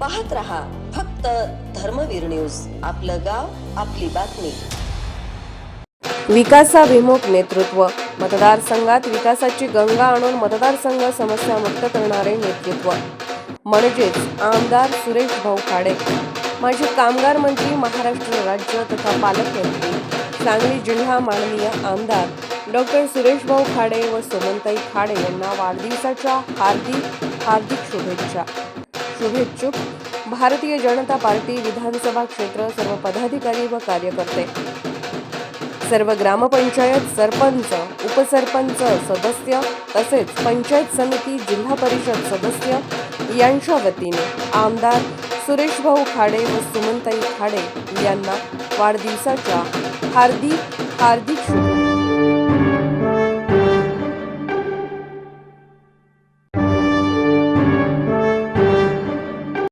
पाहत रहा फक्त धर्मवीर न्यूज. आपलं गाव आपली बातमी. विकासाभिमुख नेतृत्व. मतदारसंघात विकासाची गंगा आणून मतदारसंघ समस्यामुक्त करणारे नेतृत्व. म्हणजेच आमदार सुरेश भाऊ खाडे. माजी कामगार मंत्री महाराष्ट्र राज्य तथा पालकमंत्री सांगली जिल्हा माननीय आमदार डॉक्टर सुरेश भाऊ खाडे व सुमनताई खाडे यांना वाढदिवसाच्या हार्दिक हार्दिक शुभेच्छा. शुभेच्छुक भारतीय जनता पार्टी विधानसभा क्षेत्र सर्व पदाधिकारी व कार्यकर्ते. सर्व ग्रामपंचायत सरपंच उपसरपंच सदस्य तसेच पंचायत समिती जिल्हा परिषद सदस्य यांच्या वतीने आमदार सुरेश भाऊ खाडे व सुमनताई खाडे यांना वाढदिवसाच्या हार्दिक हार्दिक शुभेच्छा.